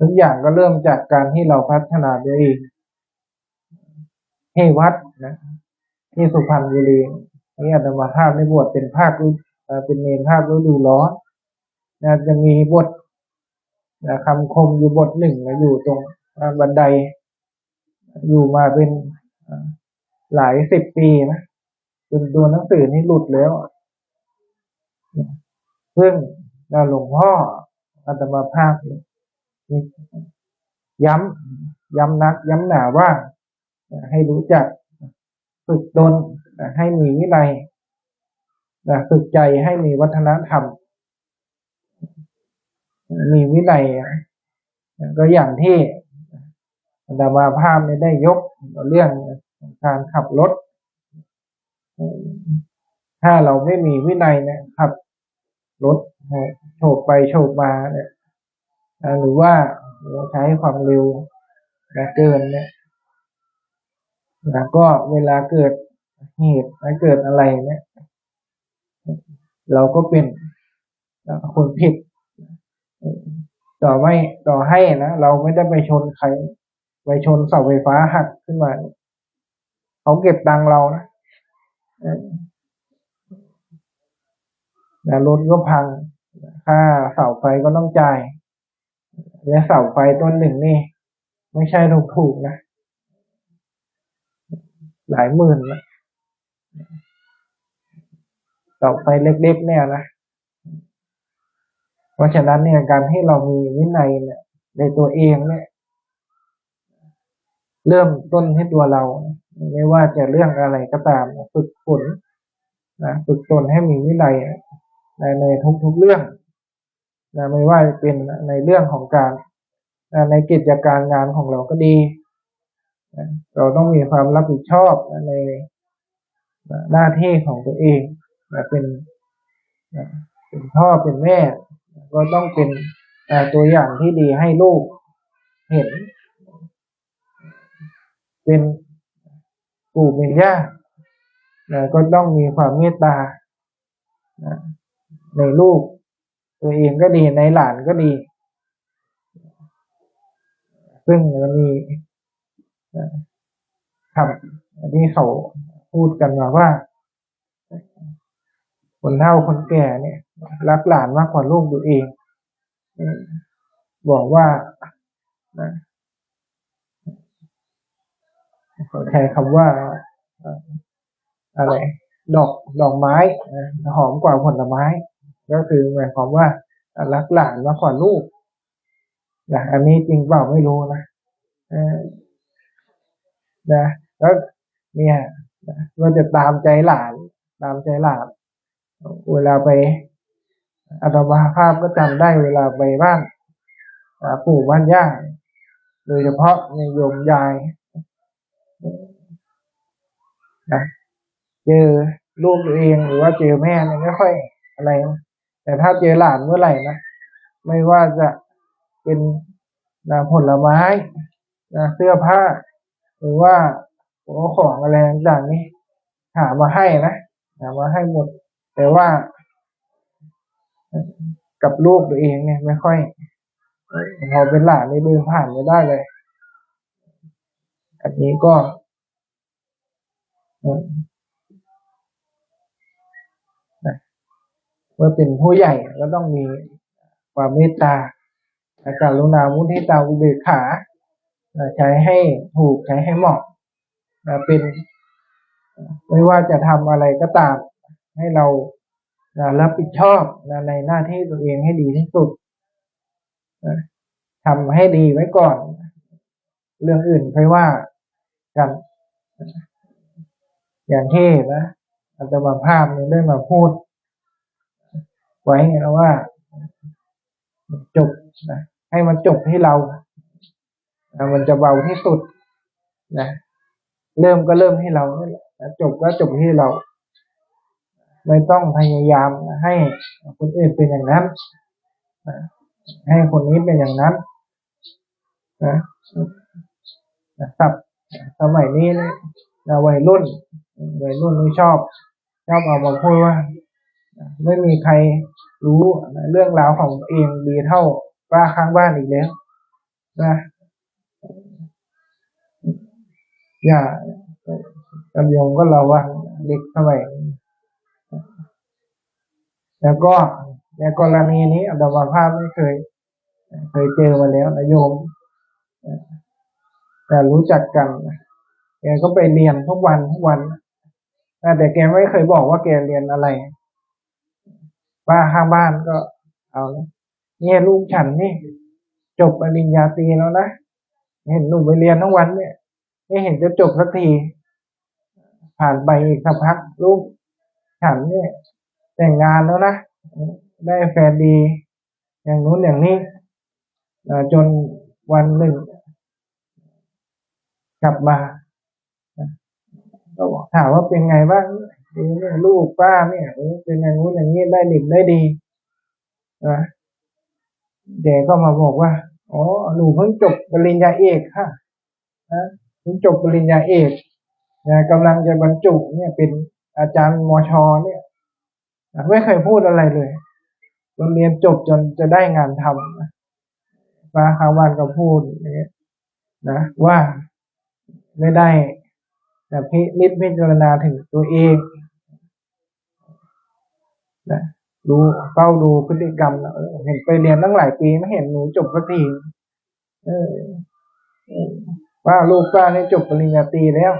ทุกอย่างก็เริ่มจากการที่เราพัฒนาตัวเองให้วัดนะที่สุพรรณบุรีนี่อาตมาภาพในบวชเป็นภาคเอ่อเป็นเนรภาคฤดูร้อนนะจะมีบทนะคำคมอยู่บทหนึ่งนะอยู่ตรงบันได อยู่มาเป็นหลายสิบปีนะจนตัวหนังสือนี่หลุดแล้วซึ่งหลวงพ่ออาตมาภาพ ย้ำย้ำนัก ย้ำหนาว่าให้รู้จักฝึกตนให้มีวินัยฝึกใจให้มีวัฒนธรรม มีวินัยก็อย่างที่อามาภาพนี่ได้ยกเรื่องการขับรถ ถ้าเราไม่มีวินัยเนี่ยขับรถโฉบไปโฉบมาเนี่ย หรือว่าเราใช้ความเร็วเกินเนี่ยแล้วก็เวลาเกิดเหตุเกิดอะไรเนี่ย เราก็เป็นคนผิด ต่อไม่ต่อให้นะเราไม่ได้ไปชนใคร ไปชนเสาไฟฟ้าหักขึ้นมา เขาเก็บตังเรานะนะรถก็พัง ค่าเสาไฟก็ต้องจ่าย และเสาไฟต้นหนึ่งนี่ ไม่ใช่ถูกถูกนะ หลายหมื่นนะเสาไฟเล็กๆเนี่ยนะ เพราะฉะนั้นเนี่ยการที่เรามีวินัยเนี่ย ในตัวเองเนี่ย เริ่มต้นให้ตัวเรา ไม่ว่าจะเรื่องอะไรก็ตามฝึกฝนนะฝึกตนให้มีวินัยในในทุกๆเรื่อง นะไม่ว่าจะเป็นในเรื่องของการในกิจการงานของเราก็ดีเราต้องมีความรับผิดชอบในหน้าที่ของตัวเองเป็นเป็นพ่อเป็นแม่ก็ต้องเป็นตัวอย่างที่ดีให้ลูกเห็น เป็นปู่เป็นย่าก็ต้องมีความเมตตาในลูก ตัวเองก็ดีในหลานก็ดี ซึ่งมันมีคำที่เขาพูดกันมาว่า คนเฒ่าคนแก่เนี่ย รักหลานมากกว่าลูกตัวเอง บอกว่าขาใช้คำว่าอะไร ดอกดอกไม้หอมกว่าผลไม้ ก็คือหมายความว่ารักหลานมากกว่าลูกนะอันนี้จริงเปล่าไม่รู้นะนะแล้วเนี่ยก็จะตามใจหลาน ตามใจหลาน เวลาไปอัตมาภาพก็จำได้เวลาไปบ้านปู่บ้านย่าโดยเฉพาะในโยมยายนะเจอลูกตัวเองหรือว่าเจอแม่เนี่ยไม่ค่อยอะไรนะ แต่ถ้าเจอหลานเมื่อไหร่นะไม่ว่าจะเป็นนะผลไม้นะเสื้อผ้า หรือว่าของอะไรต่างๆนี่หามาให้นะหามาให้หมด แต่ว่า กับลูกตัวเองเนี่ย ไม่ค่อยพอเป็นหลานนี่เดินผ่านไม่ได้เลย อันนี้ก็ เมื่อเป็นผู้ใหญ่ก็ต้องมีความเมตตาการลุณามุทิตาอุเบกขาใช้ให้ถูกใช้ให้เหมาะเป็นไม่ว่าจะทำอะไรก็ตาม ให้เรารับผิดชอบในหน้าที่ตัวเองให้ดีที่สุดทำให้ดีไว้ก่อน เรื่องอื่นค่อยว่ากัน อย่างที่นะอัตมาภาพนี่ยได้มาพูด ไว้นะว่า จบนะให้มันจบที่เรามันจะเบาที่สุดนะเริ่มก็เริ่มที่เราจบก็จบที่เรา ไม่ต้องพยายามให้คนอื่นเป็นอย่างนั้นให้คนนี้เป็นอย่างนั้นนะสับสมัยนี้นะวัยรุ่นวัยรุ่นไม่ชอบชอบเอามาพูดว่า ไม่มีใคร รู้เรื่องราวของเองดีเท่าป้าข้างบ้านอีกแล้วนะอย่าตำยงก็ระวังเด็กเข้าไปแล้วก็ในกรณีนี้อัตมาภาพไม่เคย เคยเจอมาแล้วนะโยม แต่รู้จักกันแกก็ไปเรียนทุกวันทุกวันแต่แกไม่เคยบอกว่าแกเรียนอะไร ป้าข้างบ้านก็ เอาเนี่ยลูกฉันนี่ จบปริญญาตรีแล้วนะเห็นหนูไปเรียนทั้งวันเนี่ยไม่เห็นจะจบสักทีผ่านไปอีกสักพักลูกฉันเนี่ย แต่งงานแล้วนะได้แฟนดี อย่างนู้นอย่างนี้จนวันหนึ่ง กลับมาก็บอกถามว่าเป็นไงบ้าง เนี่ยลูกป้าเนี่ยเป็นอย่างนู้นอย่างนี้ได้ดีได้ดีนะเด็กก็มาบอกว่าอ๋อหนูเพิ่งจบปริญญาเอกค่ะนะเพิ่งจบปริญญาเอกนะกำลังจะบรรจุเนี่ยเป็นอาจารย์มชเนี่ยไม่เคยพูดอะไรเลยจนเรียนจบจนจะได้งานทำมาคาวันก็พูดอย่างเงี้ยนะว่าไม่ได้แต่พินิจพิจารณาถึงตัวเอง นะดูเฝ้าดูพฤติกรรมนะเห็นไปเรียนตั้งหลายปีไม่เห็นหนูจบสักทีเออว่าลูกป้านี่จบปริญญาตรีแล้ว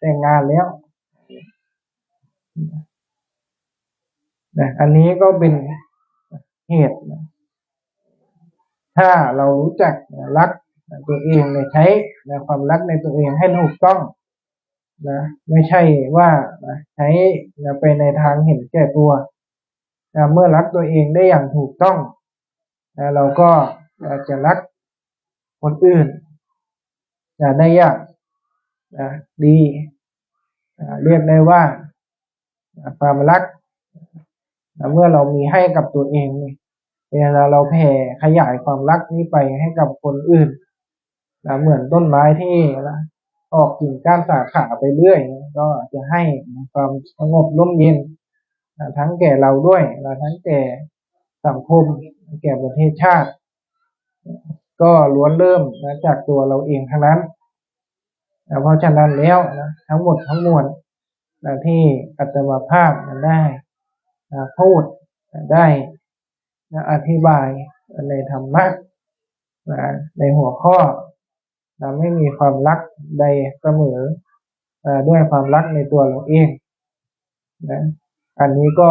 แต่งงานแล้วนะอันนี้ก็เป็นเหตุนะถ้าเรารู้จักรักตัวเองในใช้ความรักในตัวเองให้ถูกต้องนะไม่ใช่ว่าใช้ไปในทางเห็นแก่ตัว นะเมื่อรักตัวเองได้อย่างถูกต้องนะเราก็จะรักคนอื่นจะได้อย่างนะดีเรียกได้ว่าความรักเมื่อเรามีให้กับตัวเองเวลาเราแผ่ขยายความรักนี้ไปให้กับคนอื่นนะเหมือนต้นไม้ที่นะออกกิ่งก้านสาขาไปเรื่อย ก็จะให้ความสงบร่มเย็น ทั้งแก่เราด้วยและทั้งแก่สังคมแก่ประเทศชาติ ก็ล้วนเริ่มนะจากตัวเราเองทั้งนั้นเพราะฉะนั้นแล้วนะทั้งหมดทั้งมวลนะที่อัตมาภาพได้พูดได้อธิบายในธรรมะในหัวข้อไม่มีความรักใดเสมอด้วยความรักในตัวเราเองนะ อันนี้ก็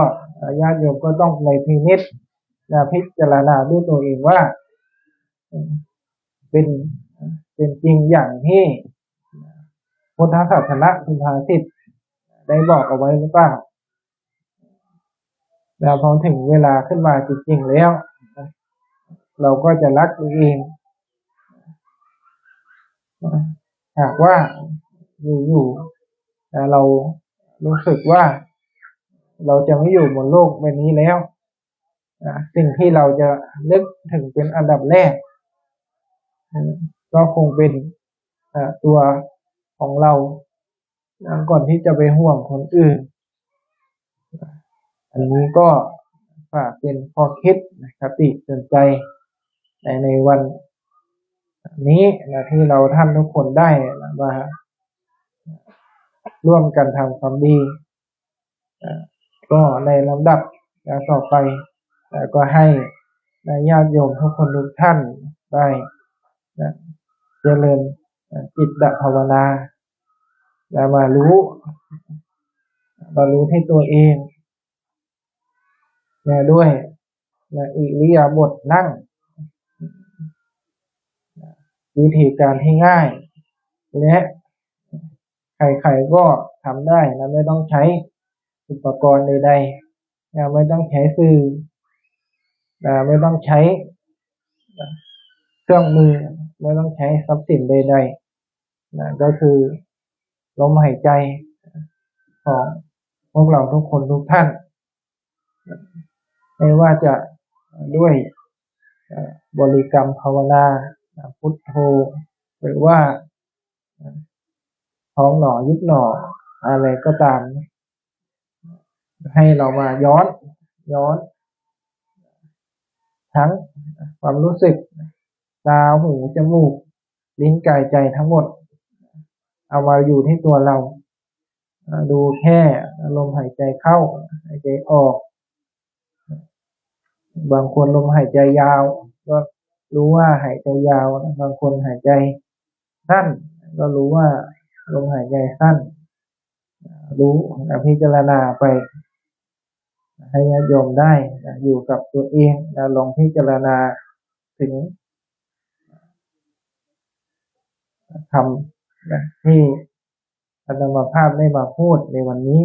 ญาติโยมก็ต้องในพินิจพิจารณาด้วยตัวเองว่า เป็นเป็นจริงอย่างที่พุทธศาสนาคุณภาสิทธิ์ได้บอกเอาไว้หรือเปล่าแล้วพอถึงเวลาขึ้นมาจริงๆแล้ว เราก็จะรักตัวเองหากว่าอยู่ๆแต่เรารู้สึกว่า เราจะไม่อยู่บนโลกใบนี้แล้วสิ่งที่เราจะนึกถึงเป็นอันดับแรกก็คงเป็นตัวของเราก่อนที่จะไปห่วงคนอื่น อันนี้ก็ฝากเป็นพอคิดนะคติเตือนใจในในวันนี้นะที่เราท่านทุกคนได้นะมาร่วมกันทำความดี ก็ในลำดับต่อไปก็ให้ญาติโยมทุกคนทุกท่านได้เจริญจิตดภาวนาแล้วมารู้มารู้ที่ตัวเองด้วยอิริยาบถนั่ง วิธีการที่ง่าย และใครๆก็ทำได้นะไม่ต้องใช้ อุปกรณ์ใดๆนะไม่ต้องใช้สื่อนะไม่ต้องใช้เครื่องมือไม่ต้องใช้ทรัพย์สินใดๆนะก็คือลมหายใจของพวกเราทุกคนทุกท่าน ไม่ว่าจะด้วยบริกรรมภาวนาพุทโธ หรือว่าท้องหนอยุบหนออะไรก็ตาม ให้เรามาย้อนย้อน ทั้งความรู้สึกตาหูจมูก ลิ้นกายใจทั้งหมด เอามาอยู่ที่ตัวเรา ดูแค่ลมหายใจเข้า หายใจออก บางคนลมหายใจยาว ก็รู้ว่าหายใจยาว บางคนหายใจสั้น ก็รู้ว่าลมหายใจสั้น รู้พิจารณาไป ให้ญาติโยมได้อยู่กับตัวเองลองพิจารณาถึงคำที่อาตมาภาพได้มาพูดในวันนี้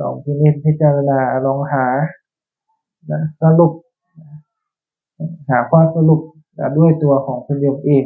ลองพินิจพิจารณาลองหาสรุป หาข้อสรุปด้วยตัวของคุณโยมเอง